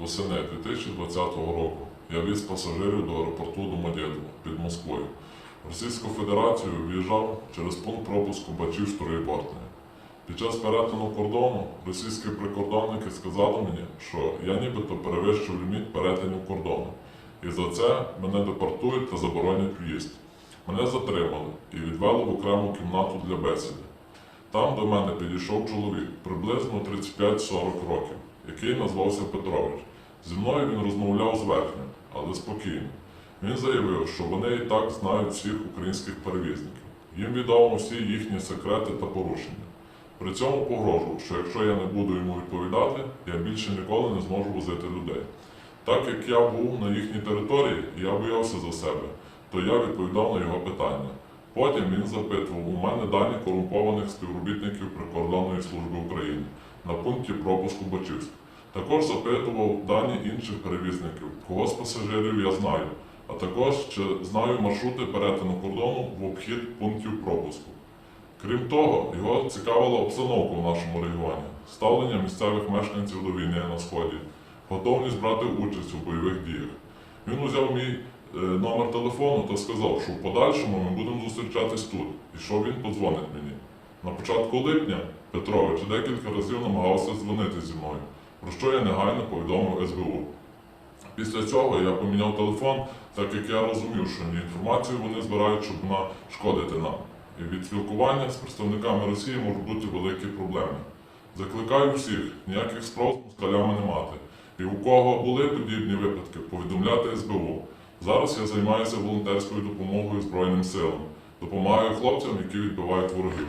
восени 2020 року я віз пасажирів до аеропорту Домодєдово під Москвою. В Російську Федерацію в'їжджав через пункт пропуску Бачів-Старої Під час перетину кордону російські прикордонники сказали мені, що я нібито перевищив ліміт перетинів кордону. І за це мене депортують та заборонять в'їзд. Мене затримали і відвели в окрему кімнату для бесіди. Там до мене підійшов чоловік приблизно 35-40 років, який назвався Петрович. Зі мною він розмовляв зверхньо, але спокійно. Він заявив, що вони і так знають всіх українських перевізників. Їм відомо всі їхні секрети та порушення. При цьому погрожував, що якщо я не буду йому відповідати, я більше ніколи не зможу возити людей. Так як я був на їхній території і я боявся за себе, то я відповідав на його питання. Потім він запитував у мене дані корумпованих співробітників Прикордонної служби України на пункті пропуску Бачівськ. Також запитував дані інших перевізників, кого з пасажирів я знаю, а також чи знаю маршрути перетину кордону в обхід пунктів пропуску. Крім того, його цікавила обстановка в нашому регіоні, ставлення місцевих мешканців до війни на сході, готовність брати участь у бойових діях. Він узяв мій номер телефону та сказав, що в подальшому ми будемо зустрічатись тут, і що він подзвонить мені. На початку липня Петрович декілька разів намагався дзвонити зі мною, про що я негайно повідомив СБУ. Після цього я поміняв телефон, так як я розумів, що інформацію вони збирають, щоб нашкодити нам. І від спілкування з представниками Росії можуть бути великі проблеми. Закликаю всіх ніяких справ з москалями не мати. І у кого були подібні випадки, повідомляти СБУ. Зараз я займаюся волонтерською допомогою Збройним силам. Допомагаю хлопцям, які відбивають ворогів.